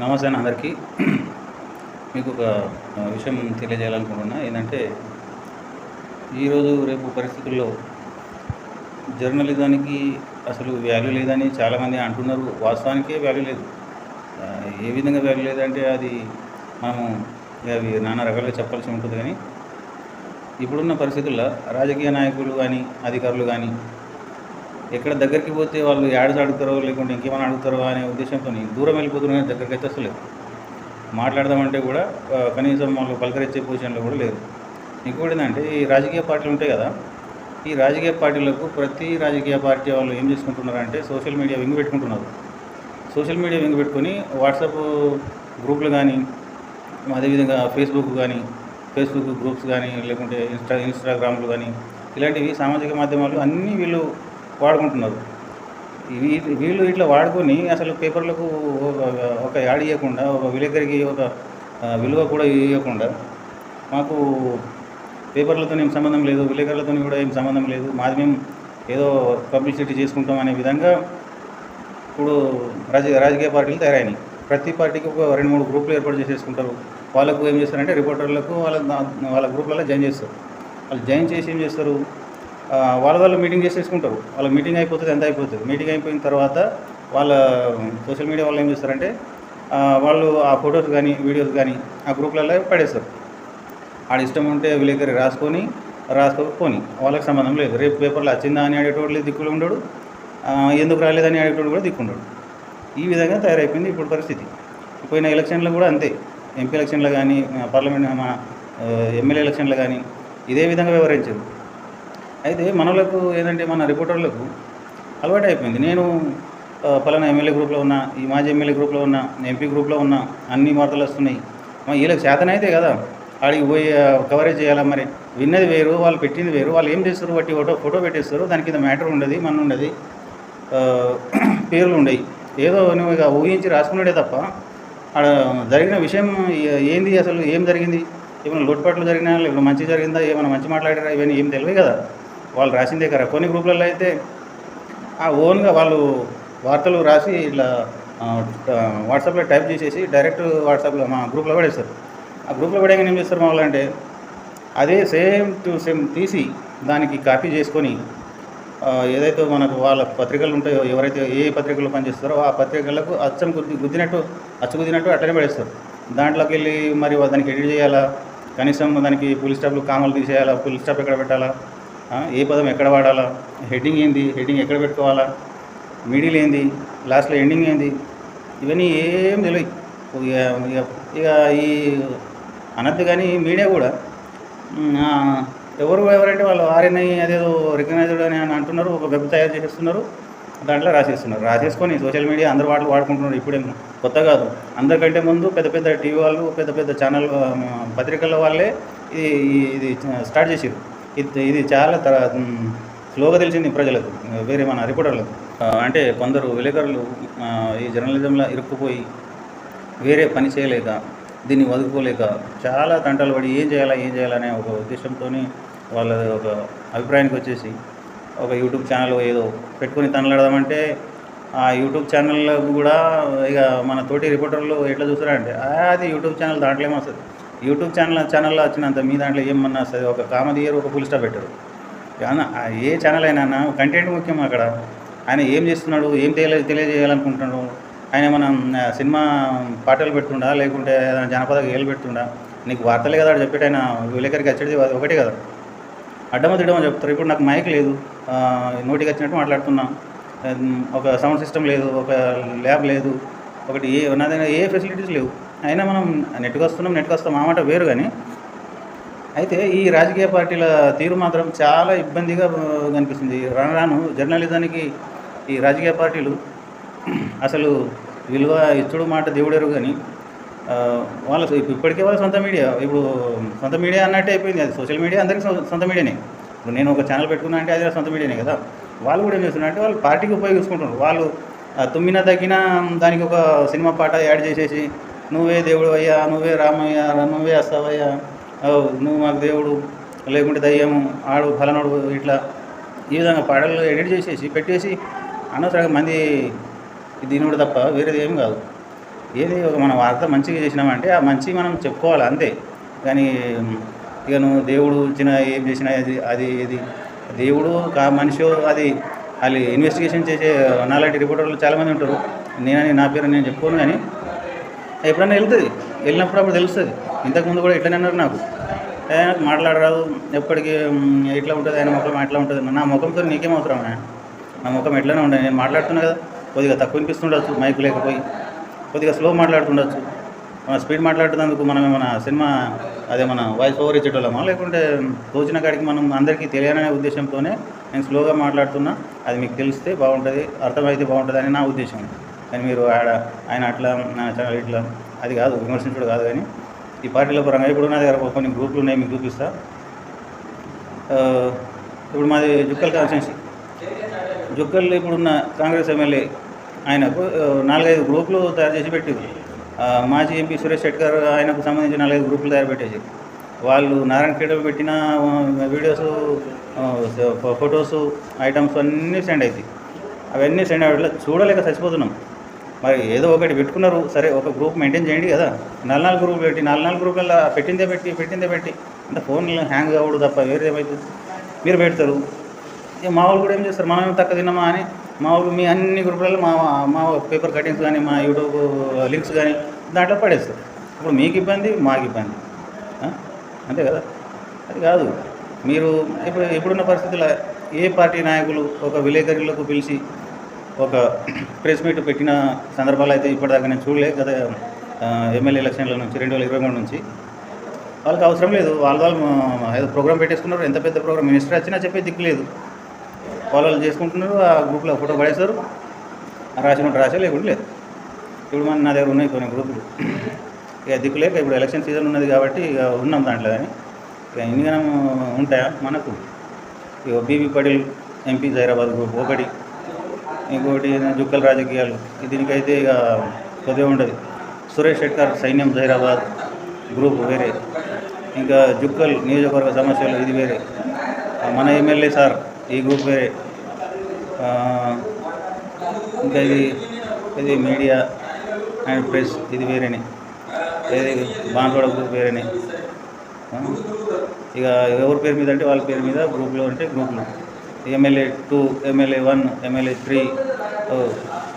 నమస్తే అందరికీ. మీకు ఒక విషయం తెలియజేయాలనుకుంటున్నా. ఏంటంటే ఈరోజు రేపు పరిస్థితుల్లో జర్నలిజానికి అసలు వాల్యూ లేదని చాలామంది అంటున్నారు. వాస్తవానికే వాల్యూ లేదు. ఏ విధంగా వాల్యూ లేదంటే అది మనము అవి నానా రకాలుగా చెప్పాల్సి ఉంటుంది కానీ ఇప్పుడున్న పరిస్థితుల్లో రాజకీయ నాయకులు కానీ అధికారులు కానీ ఎక్కడ దగ్గరికి పోతే వాళ్ళు యాడ్స్ అడుగుతారో లేకుంటే ఇంకేమైనా అడుగుతారో అనే ఉద్దేశంతో దూరం వెళ్ళిపోతున్నా దగ్గరికి అయితే అసలు మాట్లాడదామంటే కూడా కనీసం వాళ్ళు పలకరించే పొజిషన్లో కూడా లేరు. ఇంకోటి ఏంటంటే ఈ రాజకీయ పార్టీలు ఉంటాయి కదా ఈ రాజకీయ పార్టీలకు ప్రతి రాజకీయ పార్టీ వాళ్ళు ఏం చేసుకుంటున్నారంటే సోషల్ మీడియా వింగు పెట్టుకుంటున్నారు. సోషల్ మీడియా వింగు పెట్టుకొని వాట్సాప్ గ్రూపులు కానీ అదేవిధంగా ఫేస్బుక్ కానీ ఫేస్బుక్ గ్రూప్స్ కానీ లేకుంటే ఇన్స్టా ఇన్స్టాగ్రామ్లు కానీ ఇలాంటివి సామాజిక మాధ్యమాలు అన్నీ వీళ్ళు వాడుకుంటున్నారు. వీ- వీళ్ళు ఇట్లా వాడుకొని అసలు పేపర్లకు ఒక- యాడ్ ఇవ్వకుండా ఒక విలేకరికి ఒక విలువ కూడా ఇవ్వకుండా మాకు పేపర్లతో ఏం సంబంధం లేదు విలేకరులతో కూడా ఏం సంబంధం లేదు. మాది మేము ఏదో పబ్లిసిటీ చేసుకుంటాం అనే విధంగా ఇప్పుడు రాజ రాజకీయ పార్టీలు తయారైనాయి. ప్రతి పార్టీకి ఒక రెండు మూడు గ్రూపులు ఏర్పాటు చేసేసుకుంటారు. వాళ్ళకు ఏం చేస్తారంటే రిపోర్టర్లకు వాళ్ళ వాళ్ళ గ్రూప్లలో జాయిన్ చేస్తారు. వాళ్ళు జాయిన్ చేసి ఏం చేస్తారు? వాళ్ళ వాళ్ళు మీటింగ్ చేసేసుకుంటారు. వాళ్ళ మీటింగ్ అయిపోతుంది ఎంత అయిపోతుంది? మీటింగ్ అయిపోయిన తర్వాత వాళ్ళ సోషల్ మీడియా వాళ్ళు ఏం చేస్తారంటే వాళ్ళు ఆ ఫొటోస్ కానీ వీడియోస్ కానీ ఆ గ్రూప్లలో పడేస్తారు. ఆడ ఇష్టం ఉంటే విలేకరి రాసుకొని రాసుకోకపోని వాళ్ళకి సంబంధం లేదు. రేపు పేపర్లో వచ్చిందా అని అడిగేటోళ్ళు దిక్కులు ఉండడు. ఎందుకు రాలేదని అడిగేటోడు కూడా దిక్కుండడు. ఈ విధంగా తయారైపోయింది ఇప్పుడు పరిస్థితి. పోయిన ఎలక్షన్లో కూడా అంతే. ఎంపీ ఎలక్షన్లో కానీ పార్లమెంట్ మన ఎమ్మెల్యే ఎలక్షన్లో కానీ ఇదే విధంగా వ్యవహరించారు. అయితే మనలకు ఏంటంటే మన రిపోర్టర్లకు అలవాటు అయిపోయింది నేను పలానా ఎమ్మెల్యే గ్రూప్లో ఉన్నా ఈ మాజీ ఎమ్మెల్యే గ్రూప్లో ఉన్నా ఎంపీ గ్రూప్లో ఉన్నా అన్ని వార్తలు వస్తున్నాయి. వీళ్ళకి చేతనైతే కదా. ఆడికి పోయి కవరేజ్ చేయాలా మరి? విన్నది వేరు వాళ్ళు పెట్టింది వేరు. వాళ్ళు ఏం చేస్తారు? బట్టి ఫోటో ఫోటో పెట్టేస్తారు. దాని కింద మ్యాటర్ ఉండదు మన ఉండదు పేర్లు ఉండయి. ఏదో నువ్వు ఇక ఊహించి రాసుకున్నాడే తప్ప ఆడ జరిగిన విషయం ఏంది అసలు? ఏం జరిగింది? ఏమైనా లోటుపాట్లు జరిగినా లేకపోతే మంచి జరిగిందా? ఏమైనా మంచి మాట్లాడారా? ఇవన్నీ ఏం తెలియదు కదా. వాళ్ళు రాసిందే కదా. కొన్ని గ్రూపులలో అయితే ఆ ఓన్గా వాళ్ళు వార్తలు రాసి ఇట్లా వాట్సాప్లో టైప్ చేసేసి డైరెక్ట్ వాట్సాప్లో మా గ్రూప్లో పడేస్తారు. ఆ గ్రూప్లో పడేగా ఏం చేస్తారు మా వాళ్ళు అంటే అదే సేమ్ టు సేమ్ తీసి దానికి కాపీ చేసుకొని ఏదైతే మనకు వాళ్ళ పత్రికలు ఉంటాయో ఎవరైతే ఏ పత్రికలు పనిచేస్తారో ఆ పత్రికలకు అచ్చం గుద్ది గుద్దినట్టు అచ్చు గుద్దినట్టు అట్లనే పడేస్తారు. దాంట్లోకి వెళ్ళి మరి దానికి ఎడిట్ చేయాలా? కనీసం దానికి పులి స్టాప్లు కామలు తీసేయాలా? పులి స్టాప్ ఎక్కడ పెట్టాలా? ఏ పదం ఎక్కడ వాడాలా? హెడ్డింగ్ ఏంది? హెడ్డింగ్ ఎక్కడ పెట్టుకోవాలా? మిడిల్ ఏంది? లాస్ట్లో ఎండింగ్ ఏంది? ఇవన్నీ ఏం తెలియదు ఇక ఇక ఇక ఈ అనద్దు కానీ మీడియా కూడా ఎవరు ఎవరంటే వాళ్ళు ఆర్ఎన్ఐ అదేదో రికగ్నైజ్డ్ అని అని అంటున్నారు ఒక వెబ్ తయారు చేసేస్తున్నారు దాంట్లో రాసేస్తున్నారు. రాసేసుకొని సోషల్ మీడియా అందరు వాళ్ళు వాడుకుంటున్నారు ఇప్పుడేం కొత్త కాదు. అందరికంటే ముందు పెద్ద పెద్ద టీవీ వాళ్ళు పెద్ద పెద్ద ఛానల్ పత్రికల వాళ్ళే ఇది ఇది స్టార్ట్ చేసారు ఇది ఇది చాలా తర స్లోగా తెలిసింది ప్రజలకు వేరే మన రిపోర్టర్లకు. అంటే కొందరు విలేకరులు ఈ జర్నలిజంలో ఇరుక్కుపోయి వేరే పని చేయలేక దీన్ని వదులుకోలేక చాలా తంటాలు పడి ఏం చేయాలా ఏం చేయాలనే ఒక ఉద్దేశంతో వాళ్ళ ఒక అభిప్రాయానికి వచ్చేసి ఒక యూట్యూబ్ ఛానల్ ఏదో పెట్టుకొని తనలాడదామంటే ఆ యూట్యూబ్ ఛానల్ కూడా ఇక మన తోటి రిపోర్టర్లు ఎట్లా చూస్తారంటే అది యూట్యూబ్ ఛానల్ దాంట్లో ఏమొస్తుంది యూట్యూబ్ ఛానల్ ఛానల్లో వచ్చినంత మీ దాంట్లో ఏమన్నా ఒక కామెడీ ఒక ఫుల్ స్టాప్ పెట్టారు. కానీ ఏ ఛానల్ అయినా కంటెంట్ ముఖ్యం అక్కడ. ఆయన ఏం చేస్తున్నాడు ఏం తెలియ తెలియజేయాలనుకుంటున్నాడు? ఆయన మనం సినిమా పాటలు పెడుతుండా? లేకుంటే ఏదైనా జానపద గేలు పెడుతుండా? నీకు వార్తలే కదా చెప్పేట ఆయన విలేకరికి వచ్చేది అది ఒకటే కదా. అడ్డమ తిడ్డమని చెప్తారు. ఇప్పుడు నాకు మైక్ లేదు. నోటికి వచ్చినట్టు మాట్లాడుతున్నా. ఒక సౌండ్ సిస్టమ్ లేదు ఒక ల్యాబ్ లేదు. ఒకటి ఏ నాదైనా ఏ ఫెసిలిటీస్ లేవు. అయినా మనం నెట్కి వస్తున్నాం నెట్కి వస్తాం ఆ మాట వేరు కానీ అయితే ఈ రాజకీయ పార్టీల తీరు మాత్రం చాలా ఇబ్బందిగా కనిపిస్తుంది రాను రాను జర్నలిజానికి ఈ రాజకీయ పార్టీలు అసలు విలువ ఇచ్చుడు మాట దేవుడెరు కానీ వాళ్ళ ఇప్పటికే వాళ్ళ సొంత మీడియా. ఇప్పుడు సొంత మీడియా అన్నట్టే అయిపోయింది. అది సోషల్ మీడియా అందరికీ సొ- సొంత మీడియానే. ఇప్పుడు నేను ఒక ఛానల్ పెట్టుకున్నా అంటే అది సొంత మీడియానే కదా. వాళ్ళు కూడా ఏం చేస్తున్నారు అంటే వాళ్ళు పార్టీకి ఉపయోగించుకుంటున్నారు. వాళ్ళు తుమ్మినా తుమ్మిన తగ్గిన దానికి ఒక సినిమా పాట యాడ్ చేసేసి నువ్వే దేవుడు అయ్యా నువ్వే రామయ్య నువ్వే అస్తావయ్యా. అవు నువ్వు మాకు దేవుడు లేకుంటే దయ్యము ఆడు ఫలనాడు ఇట్లా. ఈ విధంగా పాటలు ఎడిట్ చేసేసి పెట్టేసి అనవసరంగా మంది దీని తప్ప వేరేది ఏం కాదు. ఏది ఒక మనం వార్త మంచిగా చేసినామంటే ఆ మంచి మనం చెప్పుకోవాలి అంతే. కానీ ఇక నువ్వు దేవుడు ఇచ్చిన ఏం చేసినా అది అది ఇది. దేవుడు కా మనిషి అది వాళ్ళు ఇన్వెస్టిగేషన్ చేసే నాలాంటి రిపోర్టర్లు చాలామంది ఉంటారు. నేనని నా పేరు నేను చెప్పుకోను కానీ ఎప్పుడైనా వెళ్తుంది? వెళ్ళినప్పుడు అప్పుడు తెలుస్తుంది. ఇంతకుముందు కూడా ఇట్లనే అన్నారు నాకు. నాకు మాట్లాడరాదు. ఎప్పటికీ ఎట్లా ఉంటుంది? ఆయన ముఖం ఎట్లా ఉంటుంది? నా ముఖంతో నీకేం అవసరం ఆయన నా ముఖం ఎట్లనే ఉండదు నేను మాట్లాడుతున్నా కదా. కొద్దిగా తక్కువ వినిపిస్తుండొచ్చు మైక్ లేకపోయి. కొద్దిగా స్లో మాట్లాడుతుండొచ్చు. మన స్పీడ్ మాట్లాడుతున్నందుకు మనం ఏమైనా సినిమా అదే మన వాయిస్ ఓవర్ ఇచ్చేటోళ్ళమా? లేకుంటే తోచిన కాడికి మనం అందరికీ తెలియాలనే ఉద్దేశంతోనే నేను స్లోగా మాట్లాడుతున్నా. అది మీకు తెలిస్తే బాగుంటుంది అర్థమైతే బాగుంటుంది అని నా ఉద్దేశం. కానీ మీరు ఆడ ఆయన అట్లా నా ఇట్లా అది కాదు విమర్శించడం కాదు కానీ ఈ పార్టీలో పరంగా ఇప్పుడు నా దగ్గర కొన్ని గ్రూపులు ఉన్నాయి మీకు చూపిస్తా. ఇప్పుడు మాది జుక్కల్ కాన్స్టిట్యున్సీ. జుక్కల్ ఇప్పుడున్న కాంగ్రెస్ ఎమ్మెల్యే ఆయనకు నాలుగైదు గ్రూపులు తయారు చేసి పెట్టి మాజీ ఎంపీ సురేష్ షెట్కర్ ఆయనకు సంబంధించి నాలుగైదు గ్రూపులు తయారు పెట్టేసి. వాళ్ళు నారాయణ క్రీడలు పెట్టిన వీడియోస్ ఫొటోస్ ఐటమ్స్ అన్నీ సెండ్ అవుతాయి అవన్నీ సెండ్ అవ్వట్లేదు చూడలేక చచ్చిపోతున్నాం. మరి ఏదో ఒకటి పెట్టుకున్నారు. సరే ఒక గ్రూప్ మెయింటైన్ చేయండి కదా. నాలుగు నాలుగు గ్రూపులు పెట్టి నాలుగు నాలుగు గ్రూపులలో పెట్టిందే పెట్టి పెట్టిందే పెట్టి. అంటే ఫోన్లు హ్యాంగ్ కావడు తప్ప వేరే మీరు పెడతారు. ఇక మా వాళ్ళు కూడా ఏం చేస్తారు? మనం తక్కువ తిన్నామా అని? మా వాళ్ళు మీ అన్ని గ్రూపులలో మా మా పేపర్ కటింగ్స్ కానీ మా యూట్యూబ్ లింక్స్ కానీ దాంట్లో పడేస్తారు. ఇప్పుడు మీకు ఇబ్బంది మాకు ఇబ్బంది. అంతే కదా? అది కాదు. మీరు ఇప్పుడు ఇప్పుడున్న పరిస్థితుల్లో ఏ పార్టీ నాయకులు ఒక విలేకరులకు పిలిచి ఒక ప్రెస్ మీట్ పెట్టిన సందర్భాలు అయితే ఇప్పటిదాకా నేను చూడలే. గత ఎమ్మెల్యే ఎలక్షన్ల నుంచి రెండు వేల ఇరవై మూడు నుంచి. వాళ్ళకి అవసరం లేదు. వాళ్ళ వాళ్ళు ఏదో ప్రోగ్రామ్ పెట్టేసుకున్నారు. ఎంత పెద్ద ప్రోగ్రామ్ మినిస్టర్ వచ్చినా చెప్పే దిక్కు లేదు. వాళ్ళు చేసుకుంటున్నారు. ఆ గ్రూప్లో ఫోటో పడేస్తారు ఆ రాసే లేకుండా లేదు. ఇప్పుడు మన నా దగ్గర ఉన్నాయి కొన్ని గ్రూపులు. ఇక దిక్కు లేక ఇప్పుడు ఎలక్షన్ సీజన్ ఉన్నది కాబట్టి ఇక ఉన్నాం దాంట్లో కానీ. ఇక ఇన్ని ఉంటాయా? మనకు. ఇక B B Patel MP Zaheerabad group ఒకటి. ఇంకోటి జుక్కల రాజకీయాలు దీనికైతే ఇక కొద్దిగా ఉండదు. సురేష్ షెట్కర్ సైన్యం జైరాబాద్ గ్రూప్ వేరే. ఇంకా జుక్కల్ నియోజకవర్గ సమస్యలు ఇది వేరే. మన ఎమ్మెల్యే సార్ ఈ గ్రూప్ వేరే. ఇంకా ఇది ఇది మీడియా అండ్ ప్రెస్ ఇది వేరేనే. ఏది బాన్సోడ గ్రూప్ వేరేనే. ఇక ఎవరి పేరు మీద అంటే వాళ్ళ పేరు మీద గ్రూప్లో అంటే గ్రూప్లో. MLA two MLA one MLA three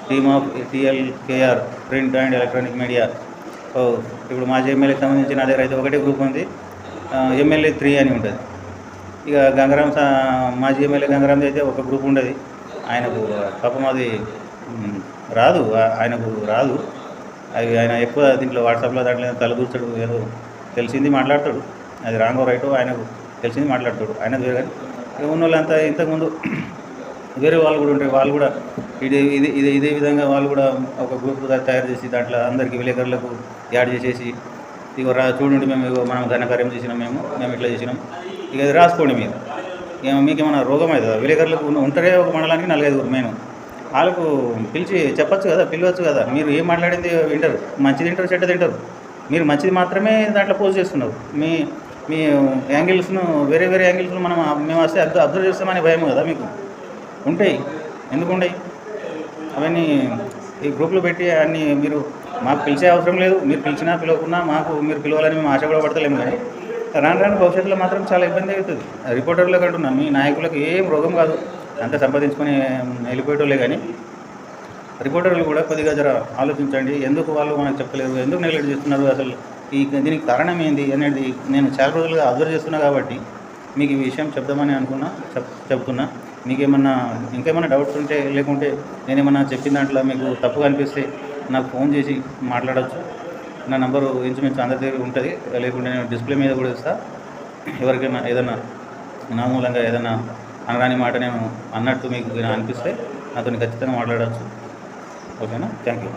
team of TLKR print and electronic media ఓ ఇప్పుడు మాజీ ఎమ్మెల్యేకి సంబంధించి నా దగ్గర అయితే ఒకటే గ్రూప్ ఉంది. ఎమ్మెల్యే త్రీ అని ఉంటుంది. ఇక గంగరాం మాజీ ఎమ్మెల్యే గంగరాంది అయితే ఒక గ్రూప్ ఉండదు. ఆయనకు పాపం అది రాదు. ఆయనకు రాదు. అవి ఆయన ఎక్కువ దీంట్లో వాట్సాప్లో దాంట్లో తలదూర్చడు ఏదో తెలిసింది మాట్లాడతాడు. అది రాంగో రైటో ఆయనకు తెలిసింది మాట్లాడతాడు. ఆయన వేరే కానీ ఉన్న వాళ్ళంతా ఇంతకుముందు వేరే వాళ్ళు కూడా ఉంటారు వాళ్ళు కూడా ఇది ఇది ఇది ఇదే విధంగా వాళ్ళు కూడా ఒక గ్రూప్ తయారు చేసి దాంట్లో అందరికీ విలేకరులకు యాడ్ చేసేసి ఇక రా చూడండి మేము ఇగో మనం ఘనకార్యం చేసినాం మేము మేము ఇట్లా చేసినాం. ఇక అది రాసుకోండి మీరు. ఇక మీకు ఏమైనా రోగం అవుతుందా? విలేకరులకు ఉంటారే ఒక మండలానికి నలుగైదుగురు మేము. వాళ్ళకు పిలిచి చెప్పచ్చు కదా పిలవచ్చు కదా. మీరు ఏం మాట్లాడింది వింటారు. మంచిది తింటారు చెడ్డ తింటారు మీరు మంచిది మాత్రమే దాంట్లో పోస్ట్ చేస్తున్నారు. మీ మీ యాంగిల్స్ను వేరే వేరే యాంగిల్స్ను మనం మేము వస్తే అబ్జర్వ్ అబ్జర్వ్ చేస్తామని భయం కదా మీకు? ఉంటాయి. ఎందుకు ఉండయి అవన్నీ ఈ గ్రూప్లు పెట్టి అన్ని మీరు మాకు పిలిచే అవసరం లేదు. మీరు పిలిచినా పిలవకున్నా మాకు మీరు పిలవాలని మేము ఆశ కూడా పడతలేము కానీ రాను రాను భవిష్యత్తులో మాత్రం చాలా ఇబ్బంది అవుతుంది. రిపోర్టర్లకు అంటున్నా మీ నాయకులకు ఏం రోగం కాదు. అంతా సంపాదించుకొని వెళ్ళిపోయేటోళ్ళే కానీ రిపోర్టర్లు కూడా కొద్దిగా జర ఆలోచించండి. ఎందుకు వాళ్ళు మనకు చెప్పలేదు? ఎందుకు నెగ్లెక్ట్ చేస్తున్నారు అసలు? ఈ దీనికి కారణం ఏంది అనేది నేను చాలా రోజులుగా అబ్జర్వ్ చేస్తున్నా కాబట్టి మీకు ఈ విషయం చెప్దామని అనుకున్నా చెప్ చెప్తున్నా. మీకేమన్నా ఇంకేమైనా డౌట్స్ ఉంటే లేకుంటే నేనేమన్నా చెప్పిన దాంట్లో మీకు తప్పుగా అనిపిస్తే నాకు ఫోన్ చేసి మాట్లాడవచ్చు నా నంబరు ఇంచుమించు అందరి దగ్గర ఉంటుంది. లేకుంటే నేను డిస్ప్లే మీద కూడా ఇస్తాను ఎవరికైనా ఏదైనా నా మూలంగా ఏదైనా అనరాని మాట నేను అన్నట్టు మీకు అనిపిస్తే నాతో ఖచ్చితంగా మాట్లాడవచ్చు ఓకేనా? Thank you.